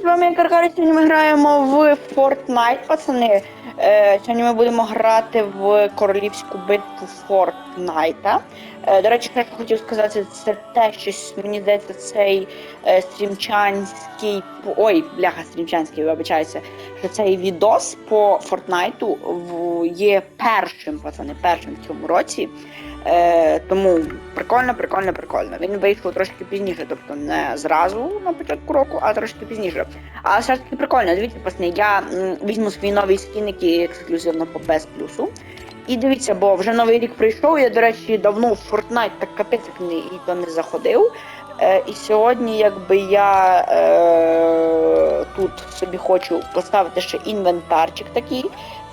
з вами Каркарі, сьогодні ми граємо в Fortnite, пацани. Е, сьогодні ми будемо грати в королівську битву Fortnite. Е, до речі, я хотів сказати, це те, що мені здається, цей е, стрімчанський. Ой, бляха, стрімчанський, вибачаюся, що цей відос по Fortnite є першим, пацани, першим в цьому році. Е, тому прикольно, прикольно, прикольно. Він вийшов трошки пізніше, тобто не зразу на початку року, а трошки пізніше. Але все ж таки прикольно. Дивіться, пасне, я візьму свій новий скін, який ексклюзивно по без плюсу. І дивіться, бо вже новий рік прийшов. Я, до речі, давно в Fortnite так капець не, і то не заходив. Е, і сьогодні, якби я е, тут собі хочу поставити ще інвентарчик такий,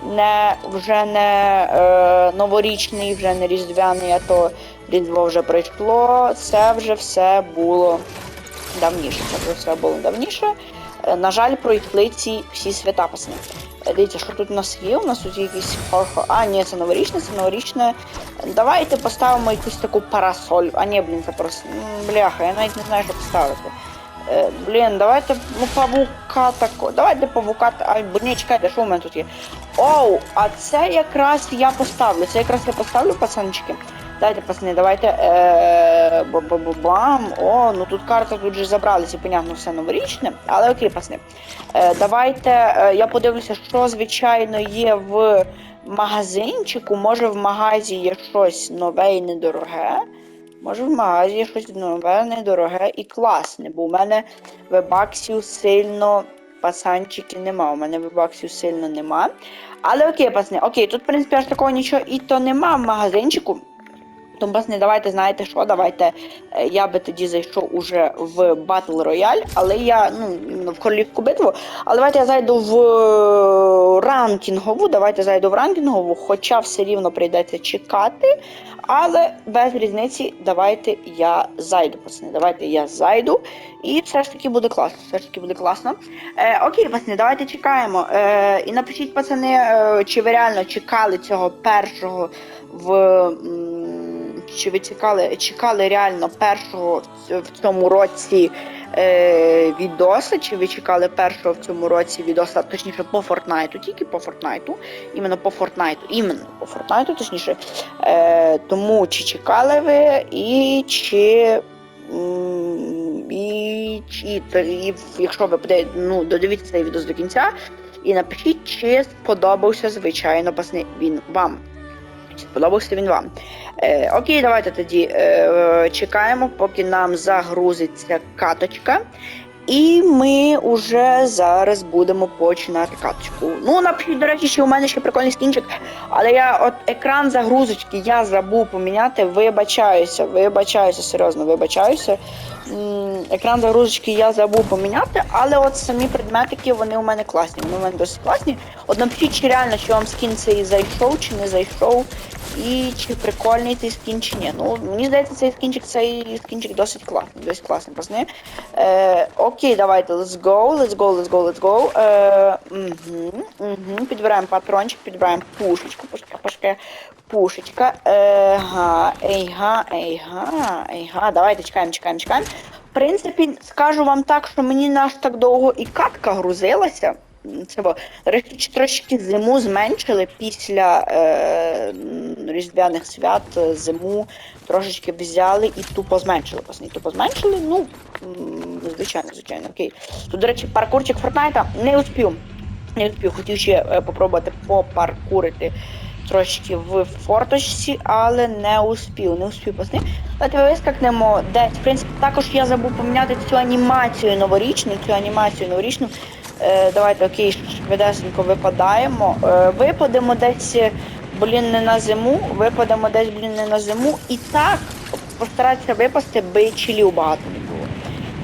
не вже не е, новорічний, вже не різдвяний, а то різдво вже прийшло. Це вже все було давніше. Це вже все було давніше. Е, на жаль, пройшли ці всі свята пасни. Е, Дивіться, що тут у нас є? У нас тут є якісь хо-хо. А, ні, це новорічне, це новорічне. Давайте поставимо якусь таку парасоль. А ні, блін, це просто. Бляха, я навіть не знаю, що поставити. Е, блін, давайте ну, павука тако. Давайте павука. Ай, ні, чекайте, що у мене тут є? Оу, а це якраз я поставлю. Це якраз я поставлю, пацанчики. Дайте, пацани, давайте. Е, бам. О, ну тут карта тут же забралися, понятно, все новорічне. Але окей, пацани. Е, давайте е, я подивлюся, що звичайно є в магазинчику. Може в магазі є щось нове і недороге. Може в магазі щось нове, дороге і класне, бо у мене вебаксів сильно пасанчики нема. У мене вебаксів сильно нема. Але окей, пасне, окей, тут, в принципі, аж такого нічого і то нема в магазинчику. Тому, пацани, давайте знаєте що, давайте е, я би тоді зайшов уже в Battle Royale, але я, ну, в королівську битву. Але давайте я зайду в е, ранкінгову, давайте зайду в ранкінгову, хоча все рівно прийдеться чекати. Але без різниці, давайте я зайду, пацани. Давайте я зайду. І все ж таки буде класно. Все ж таки буде класно. Е, окей, пацани, давайте чекаємо. Е, і напишіть, пацани, е, чи ви реально чекали цього першого в. Чи ви чекали, чекали реально першого в цьому році е, відоса, чи ви чекали першого в цьому році відоса, точніше по Фортнайту, тільки по Фортнайту, іменно по Фортнайту, іменно по Фортнайту, точніше. Е, тому чи чекали ви і чи. м, І, і якщо ви ну, додивіться цей відео до кінця, і напишіть, чи сподобався, звичайно, він вам. Чи сподобався він вам. Е, окей, давайте тоді е, чекаємо, поки нам загрузиться каточка. І ми вже зараз будемо починати каточку. Ну, напишіть, до речі, що у мене ще прикольний скінчик, але я от екран загрузочки я забув поміняти. Вибачаюся, вибачаюся, серйозно, вибачаюся. Екран загрузочки я забув поміняти, але от самі предметики вони у мене класні. Вони у мене досить класні. От напишіть, чи реально, чи вам скін цей зайшов, чи не зайшов, і чи прикольний цей скін, чи ні. Ну, мені здається, цей скінчик, цей скінчик досить класний, досить класний, пацани. Е, окей, давайте, let's go, let's go, let's go, let's go. Е, угу, угу. Підбираємо патрончик, підбираємо пушечку, пушка, пушка, пушечка. Ега, ейга, ейга, ейга. Давайте чекаємо, чекаємо, чекаємо. В принципі, скажу вам так, що мені не аж так довго і катка грузилася. Це трошки зиму зменшили після е, різдвяних свят. е, Зиму трошечки взяли і тупо зменшили. Власне, і тупо зменшили. Ну, звичайно, звичайно, окей. Тут, до речі, паркурчик Фортнайта не успів. Не успів, хотів ще е, попробувати попаркурити трошки в форточці, але не успів, не успів пасти. Давайте вискакнемо десь. В принципі, також я забув поміняти цю анімацію новорічну, цю анімацію новорічну. Е, давайте окей, швидесенько випадаємо. Е, випадемо десь, е, блін, не на зиму, випадемо десь, блін, не на зиму. І так постаратися випасти, би чилів багато не було.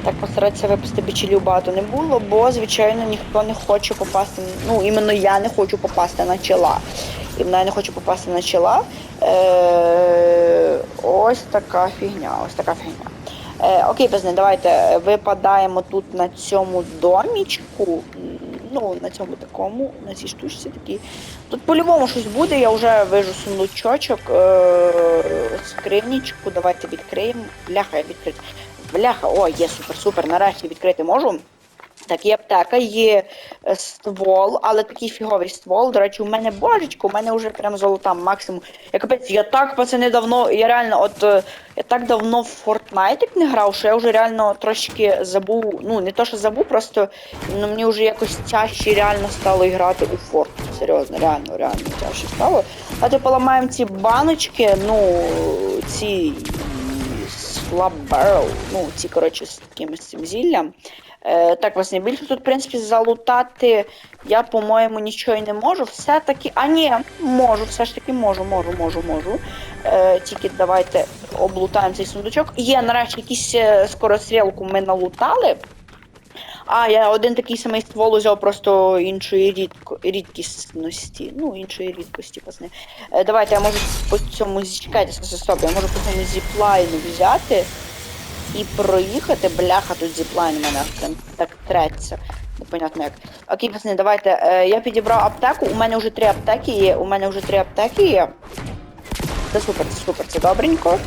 Так постаратися випасти бичелів багато не було, бо, звичайно, ніхто не хоче попасти. Ну, іменно я не хочу попасти на чола. Іменно я не хочу попасти на чола. Е, ось така фігня, ось така фігня. Е, окей, пацани, давайте випадаємо тут на цьому домічку. Ну, на цьому такому, на цій штучці такій. Тут по-любому щось буде, я вже вижу сундучочок, е, скринічку, давайте відкриємо. Бляха, я відкрити. Бляха, о, є супер, супер. Нарешті відкрити можу. Так, є аптека, є е, ствол, але такий фіговий ствол. До речі, у мене божечко, у мене вже прям золота максимум. Я капець, я так пацани давно, я реально, от е, я так давно в Fortnite не грав, що я вже реально трошки забув. Ну, не то, що забув, просто ну, мені вже якось тяжче реально стало грати у Fortnite. Серйозно, реально, реально тяжче стало. А то поламаємо ці баночки, ну, ці слаберл, ну, ці, коротше, з з цим зіллям. Е, так, власне, більше тут, в принципі, залутати я, по-моєму, нічого й не можу. Все-таки. А ні, можу, все ж таки можу, можу, можу, можу. Е, тільки давайте облутаємо цей сундучок. Є, нарешті, якісь е, скорострілку ми налутали. А, я один такий самий ствол взяв просто іншої рідко, рідкісності. Ну, іншої рідкості, пасне. Е, давайте я можу по цьому зічекайте, я можу по цьому зіплайну взяти і проїхати. Бляха, тут зіплайн мене так треться. Непонятно як. Окей, пацани, давайте. Е, я підібрав аптеку, у мене вже три аптеки є. У мене вже три аптеки є. Це супер, це супер, це добренько.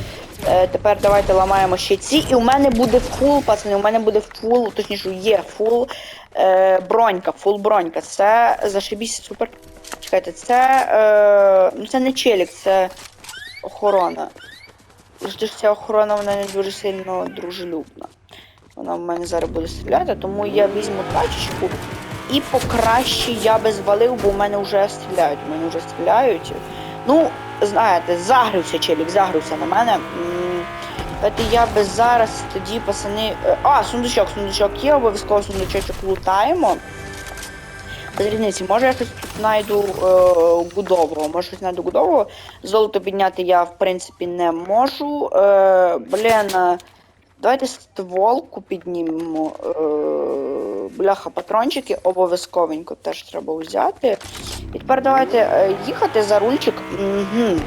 Е, тепер давайте ламаємо ще ці. І у мене буде фул, пацани, у мене буде фул, точніше, є фул е, бронька, фул бронька. Це зашибісь, супер. Чекайте, це. Е, ну це не челік, це охорона. Ж ця охорона вона не дуже сильно дружелюбна. Вона в мене зараз буде стріляти, тому я візьму тачечку і покраще я би звалив, бо в мене вже стріляють. У мене вже стріляють. Ну, знаєте, загрився челік, загрився на мене. Давайте я би зараз тоді пацани. е, А, сундучок, сундучок є, обов'язково сундучочок лутаємо. Без різниці, може я щось знайду е, гудового, може знайду гудового. Золото підняти я, в принципі, не можу. Е, блін, е, давайте стволку піднімемо. Е, бляха, патрончики обов'язковенько теж треба взяти. І тепер давайте е, їхати за рульчик. Угу.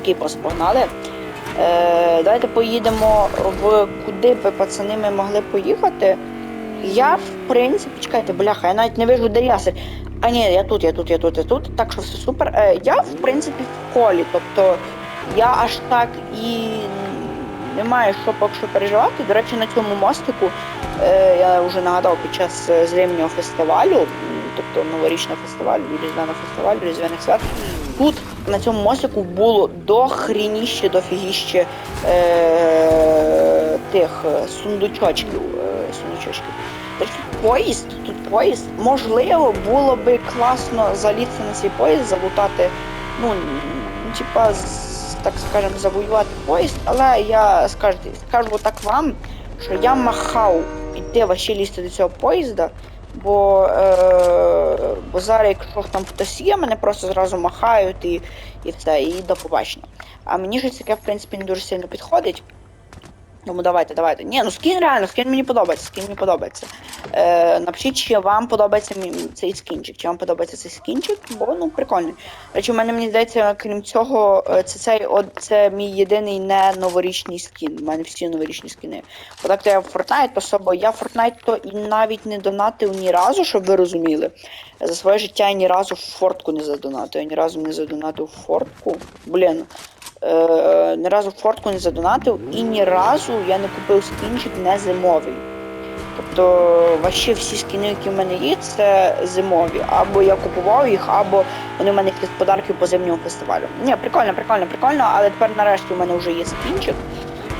Окей, просто погнали. Е, давайте поїдемо в куди би пацани ми могли поїхати. Я, в принципі, чекайте, бляха, я навіть не вижу, де ясер. А ні, я тут, я тут, я тут, я тут, так що все супер. Е, я, в принципі, в колі, тобто я аж так і не маю що поки що переживати. До речі, на цьому мостику е, я вже нагадав під час е, зимнього фестивалю, тобто новорічного фестивалю, різдвяного фестивалю, різдвяних свят. Тут на цьому мостику було дохрініще, дофігіще е, тих сундучочків. Е, сундучочків. Поїзд, тут поїзд. Можливо, було би класно залізти на цей поїзд, залутати, ну, типа, так скажемо, завоювати поїзд, але я скажу, скажу так вам, що я махав іти вообще лізти до цього поїзда, бо, е, бо зараз, якщо там хтось є, мене просто зразу махають і, і все, і до побачення. А мені ж таке, в принципі, не дуже сильно підходить. Тому давайте, давайте. Ні, ну скін реально, скін мені подобається, скін мені подобається. Е, напишіть, чи вам подобається цей скінчик, чи вам подобається цей скінчик, бо ну прикольний. Речі, у мене мені здається, крім цього, е, це цей от це мій єдиний не новорічний скін. У мене всі новорічні скіни. Бо так то я в Fortnite, то собо я в Fortnite то і навіть не донатив ні разу, щоб ви розуміли. За своє життя я ні разу в фортку не задонатив. Я ні разу не задонатив в фортку. Блін. Е, ні разу в фортку не задонатив і ні разу я не купив скінчик не зимовий. Тобто ваші всі скіни, які в мене є, це зимові. Або я купував їх, або вони в мене якісь подарки по зимньому фестивалю. Ні, прикольно, прикольно, прикольно, але тепер нарешті у мене вже є скінчик.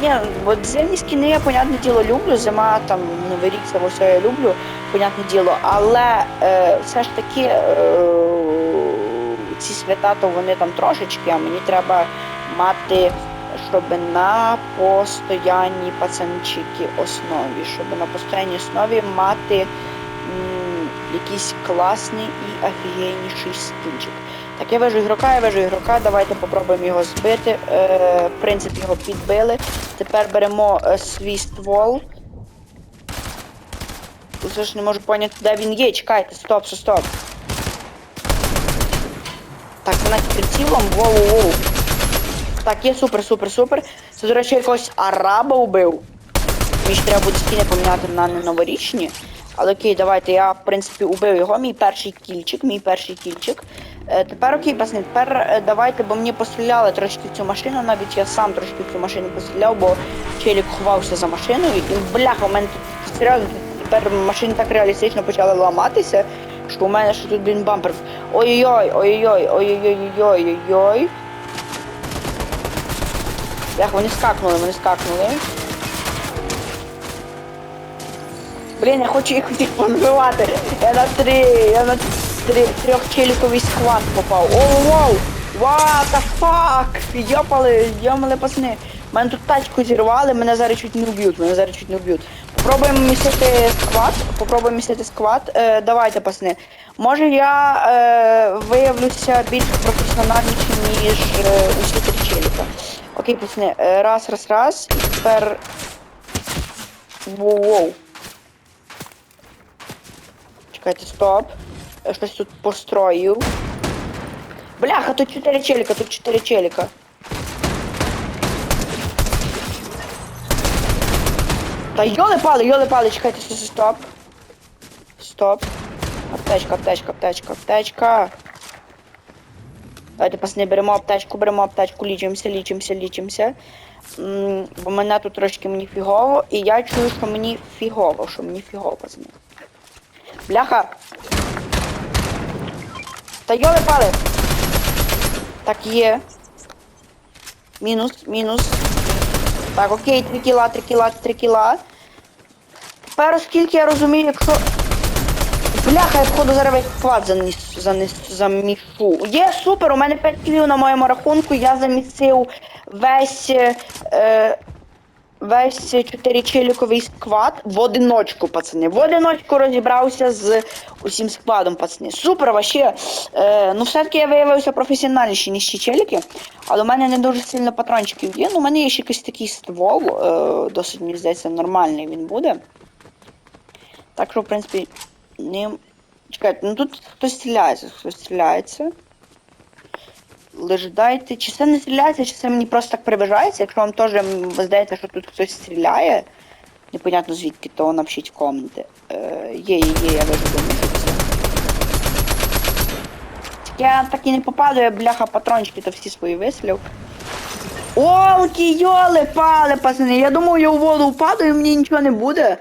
Ні, от зимні скіни я, понятне діло, люблю, зима, там, Новий рік, це все я люблю, понятне діло, але е, все ж таки е, ці свята, то вони там трошечки, а мені треба мати, щоб на постоянній пацанчики основі, щоб на постоянній основі мати якийсь класний і офігенніший скінчик. Так, я вижу ігрока, я вижу ігрока, давайте попробуємо його збити. Е, в принципі, його підбили. Тепер беремо е, свій ствол. Тут ж не можу поняти, де він є. Чекайте, стоп, стоп. Так, це навіть прицілом. Воу-воу. Так, є супер, супер, супер. Це, до речі, якогось араба вбив. Мені ж треба буде скіни поміняти на новорічні. Але окей, давайте, я, в принципі, убив його, мій перший кільчик, мій перший кільчик. Е, тепер окей, пацани, тепер е, давайте, бо мені постріляли трошки в цю машину, навіть я сам трошки цю машину постріляв, бо челік ховався за машиною, і бляха, у мене тут серйозно тепер машини так реалістично почали ламатися, що у мене ще тут блін бампер. Ой-ой-ой, ой-ой-ой, ой-ой-ой-ой-ой-ой. Як вони скакнули, вони скакнули. Блін, я хочу їх всіх позбивати. Я на три, я на три, трьохчеліковий склад попав. О, вау! What the fuck? Йопали, йомали пацани. Мене тут тачку зірвали, мене зараз чуть не вб'ють, мене зараз чуть не вб'ють. Попробуємо місити склад, попробуємо місити склад. Е, давайте, пацани. Може я е, виявлюся більш професіональнішим, ніж е, усі три челіка. Окей, пацани, е, раз, раз, раз. І тепер. Воу-воу. Чекайте, стоп. Я щось тут построю. Бляха, тут 4 челика, тут 4 челика. Та йоли пали, йоли пали, чекайте, стоп, стоп. Аптечка, аптечка, аптечка, аптечка. Давайте пацани, беремо аптечку, беремо аптечку, лічимося, лічимося, лічимося. Бо мене тут трошки мені фігово, і я чую, що мені фігово, що мені фігово, пацани. Бляха! Та йоли пали! Так, є. Мінус, мінус. Так, окей, 3 кіла, 3 кіла, 3 кіла. Тепер, оскільки я розумію, якщо. Бляха, я походу зараз весь склад заніс, заніс, замішу. Є, супер, у мене 5 кілів на моєму рахунку, я замісив весь. Е, весь 4-челіковий склад в одиночку, пацани. В одиночку розібрався з усім складом, пацани. Супер, вообще. Е, ну, все-таки я виявився професіональніший, ніж ті челіки, але у мене не дуже сильно патрончиків є. Ну, у мене є ще якийсь такий ствол, е, досить, мені здається, нормальний він буде. Так що, в принципі, ним. Чекайте, ну тут хтось стріляється, хтось стріляється. Лиш дайте, чи це не стріляється, чи це мені просто так приближається. Якщо вам теж м, здається, що тут хтось стріляє, непонятно звідки, то напишіть в коменти. Е, є, є, є, я вижу думаю, що. Я так і не попадаю, бляха патрончики то всі свої вистрілив. О, ті йоли пали, пацани. Я думав, я у воду впаду і мені нічого не буде.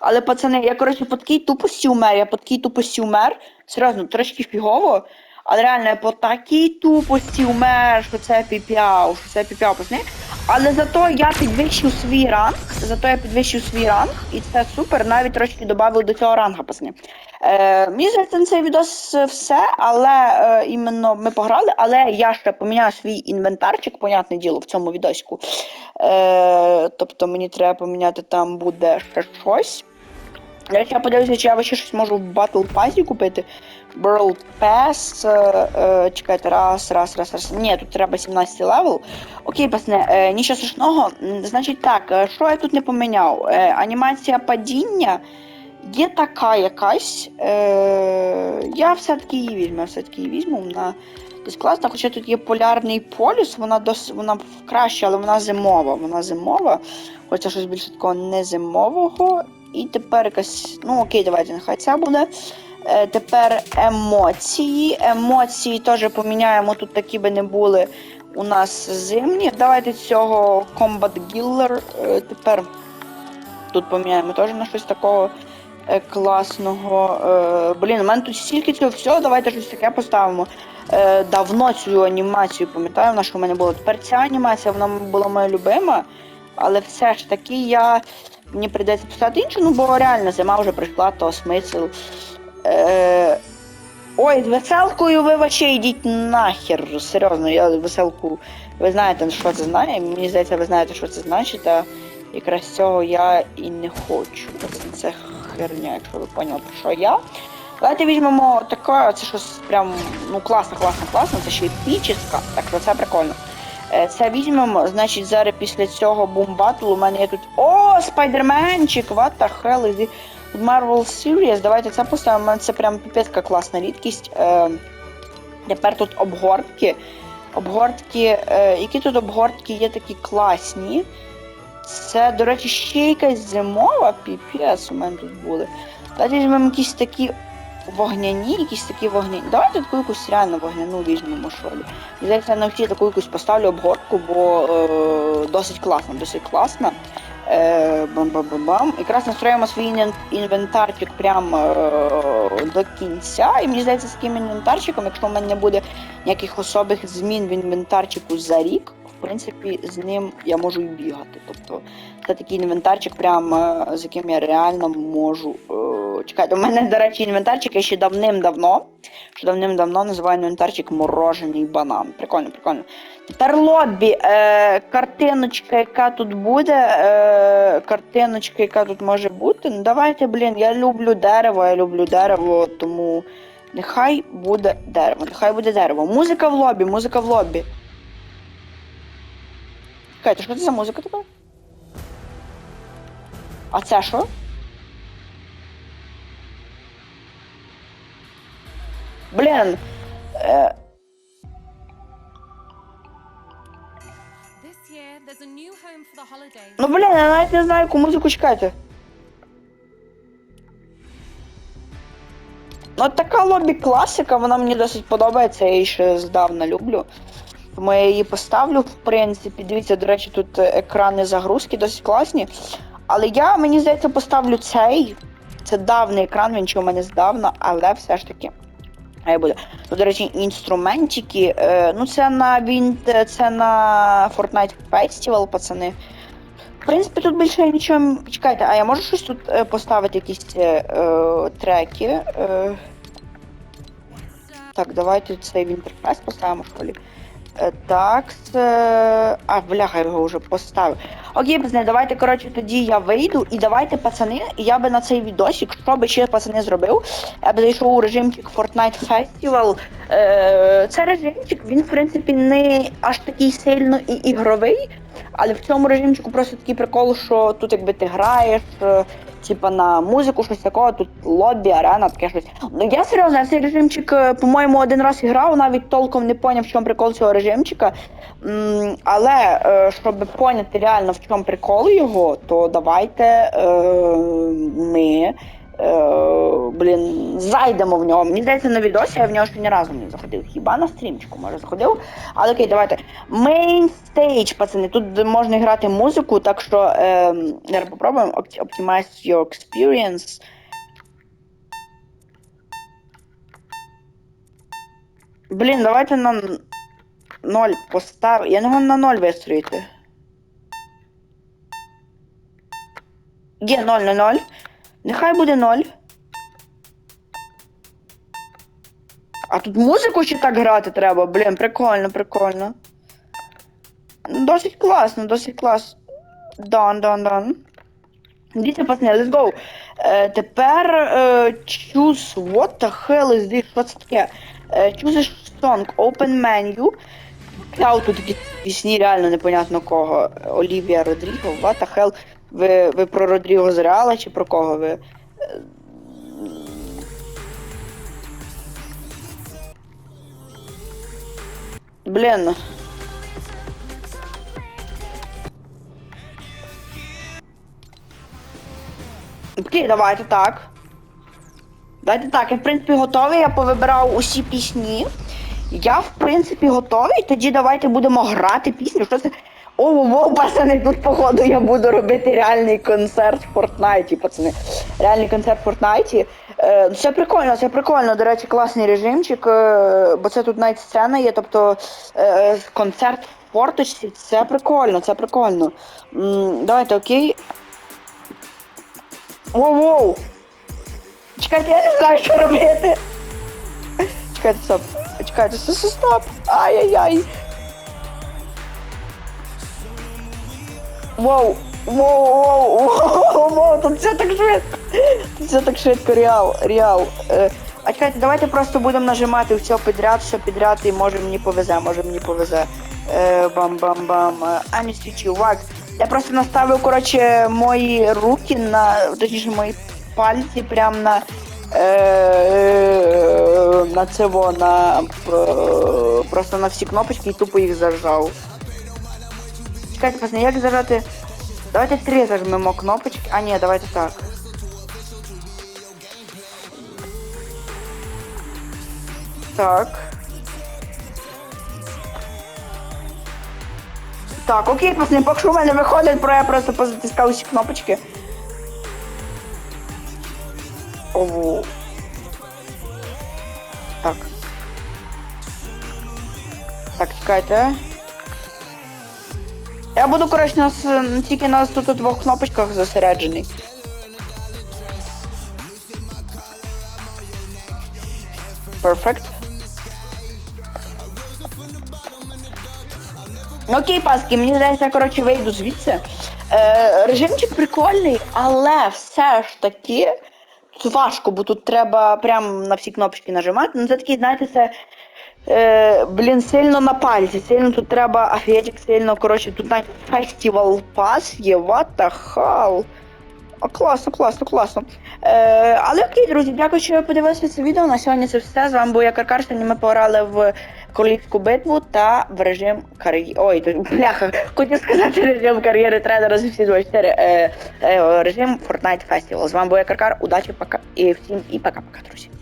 Але, пацани, я, коротше, по такій тупості умер, я по такій тупості умер. Серйозно, трошки фігово. Але реально, я по такій тупості умер, що це піпяв, що це піпяв, пацани. Але зато я підвищив свій ранг, зато я підвищив свій ранг, і це супер, навіть трошки додав до цього ранга, пацани. Е, мені здається, на цей відос все, але е, іменно ми пограли, але я ще поміняю свій інвентарчик, понятне діло, в цьому відосику. Е, тобто мені треба поміняти там буде ще щось. Речі, я подивлюся, чи я ще щось можу в Battle Pass купити. World Pass. Е, е, чекайте, раз, раз, раз, раз. Ні, тут треба 17 левел. Окей, пасне, е, нічого страшного. Значить так, е, що я тут не поміняв? Е, анімація падіння є така якась. Е, я все-таки її візьму, я все-таки її візьму. Вона десь класна, хоча тут є полярний полюс, вона дос, вона краще, але вона зимова. Вона зимова. Хоча щось більше такого не зимового. І тепер якась. Ну окей, давайте, нехай це буде. Е, тепер емоції. Емоції теж поміняємо. Тут такі би не були у нас зимні. Давайте цього Combat Giller. Е, тепер тут поміняємо теж на щось такого е, класного. Е, блін, у мене тут стільки цього всього, давайте щось таке поставимо. Е, давно цю анімацію пам'ятаю, вона що в мене була. Тепер ця анімація, вона була моя любима. Але все ж таки я. Мені прийдеться писати іншу, ну бо реально зима вже прийшла, то смисл. Е... Ой, з веселкою ви вообще йдіть нахер. Серйозно, я веселку. Ви знаєте, що це знає. Мені здається, ви знаєте, що це значить, а якраз цього я і не хочу. Це, херня, якщо ви поняли, про що я. Давайте візьмемо таке, це щось прям ну класно, класно, класно, це ще епіческа, так що це прикольно. Е, Це візьмемо, значить, зараз після цього бум у мене є тут. О, спайдерменчик! What the hell is? Тут Marvel Series, давайте це поставимо. У мене це прям піпецька класна рідкість. Е, тепер тут обгортки. Обгортки. Е, які тут обгортки є такі класні? Це, до речі, ще якась зимова піпець у мене тут були. Давайте візьмемо якісь такі вогняні, якісь такі вогняні. Давайте таку якусь реально вогняну візьмемо. Мені Здається, я на всі таку якусь поставлю обгортку, бо е, досить класна, досить класна. Е, бам-бам-бам-бам. Якраз настроїмо свій інвентарчик прямо е, до кінця. І мені здається, з таким інвентарчиком, якщо в мене не буде ніяких особих змін в інвентарчику за рік, в принципі, з ним я можу і бігати. Тобто це такий інвентарчик, прям, е, з яким я реально можу. Е, чекайте, у мене, до речі, інвентарчик я ще давним-давно. Що давним-давно називаю інвентарчик морожений банан. Прикольно, прикольно. Тепер лобі. Е, картиночка, яка тут буде. Е, картиночка, яка тут може бути. Ну давайте, блін, я люблю дерево, я люблю дерево, тому нехай буде дерево, нехай буде дерево. Музика в лобі, музика в лобі. Чекайте, що це за музика така? А це що? The holidays. ну блін, я навіть не знаю, яку музику чекати. Ну така лобі класика, вона мені досить подобається, я її ще здавна люблю. Тому я її поставлю, в принципі. Дивіться, до речі, тут е, екрани загрузки досить класні. Але я, мені здається, поставлю цей. Це давний екран, він ще у мене здавна, але все ж таки. Буде. До речі, інструментики. Е, ну, це на він, це на Fortnite Festival, пацани. В принципі, тут більше нічого. Чекайте, а я можу щось тут е, поставити, якісь е, е, треки? Е, так, давайте цей Winterfest поставимо школі. Так, це... А, бляха, його вже поставив. Окей, пацани, давайте, коротше, тоді я вийду і давайте, пацани, я би на цей відосик, що би ще пацани зробив, я би зайшов у режимчик Fortnite Festival. Е, це режимчик, він, в принципі, не аж такий сильно і ігровий, але в цьому режимчику просто такий прикол, що тут якби ти граєш, е, типа на музику, щось такого, тут лобі, арена, таке щось. Ну я серйозно, я цей режимчик, е, по-моєму, один раз грав, навіть толком не поняв, в чому прикол цього режимчика. М, але е, щоб поняти реально в чому прикол його, то давайте е, ми. Е, блін, зайдемо в нього. Мені здається, на відосі я в нього ще ні разу не заходив. Хіба на стрімчику, може, заходив. Але окей, давайте. Main stage, пацани. Тут можна грати музику, так що е, зараз попробуємо Opt- Optimize your experience. Блін, давайте на н- ноль постав. Я не можу на ноль вистроїти. Є 0 на 0. Нехай буде 0. А тут музику ще так грати треба, блін, прикольно, прикольно. Ну, Досить класно, досить класно. Дан, дан, дан. Дивіться, пацани, let's go. Е, тепер е, choose what the hell is this? Що це таке? Е, choose a song, open menu. Тут такі пісні реально непонятно кого. Олівія Родріго, what the hell? Ви, ви про Родріго з Реала чи про кого ви? Блін. Окей, давайте так. Давайте так, я в принципі готовий, я повибирав усі пісні. Я, в принципі, готовий. Тоді давайте будемо грати пісню. Що це? О, о, пацани, тут походу я буду робити реальний концерт в Фортнайті, пацани. Реальний концерт в Фортнайті. Е, це прикольно, це прикольно. До речі, класний режимчик, е, бо це тут навіть сцена є, тобто е, концерт в форточці. Це прикольно, це прикольно. М, давайте, окей. Воу-воу! Чекайте, я не знаю, що робити. Чекайте, стоп. Чекайте, стоп. Ай-яй-яй. Воу, воу, воу, воу, воу, тут все так швидко. Тут все так швидко, реал, реал. Е, а чекайте, давайте просто будемо нажимати все підряд, все підряд, і може мені повезе, може мені повезе. Е, бам-бам-бам. Е, А свічі, увак. Я просто наставив, коротше, мої руки на, точніше, мої пальці прям на е, на цього, на е, просто на всі кнопочки і тупо їх зажав. Чекайте, пацани, як зажати? Давайте три зажмемо кнопочки. А ні, давайте так. Так. Так, окей, пацани, поки в мене виходить, про я просто позатискав усі кнопочки. Ого. Так. Так, чекайте. Я буду, коротше, нас е, тільки на тут у двох кнопочках зосереджений. Перфект. Ну окей, паски, мені здається, я, коротше, вийду звідси. Е, режимчик прикольний, але все ж таки важко, бо тут треба прям на всі кнопочки нажимати. Ну це такий, знаєте, це. Е, блін, сильно на пальці, сильно тут треба афетик, сильно, коротше, тут навіть фестивал пас є, what the hell. О, класно, класно, класно. Е, але окей, друзі, дякую, що ви подивилися це відео. На сьогодні це все. З вами був я Каркар. Сьогодні ми пограли в королівську битву та в режим кар'єри. Ой, тут, бляха, хотів сказати режим кар'єри тренера з всі 24. Е, е, режим Fortnite Festival. З вами був я Каркар. Удачі, пока і всім і пока-пока, друзі.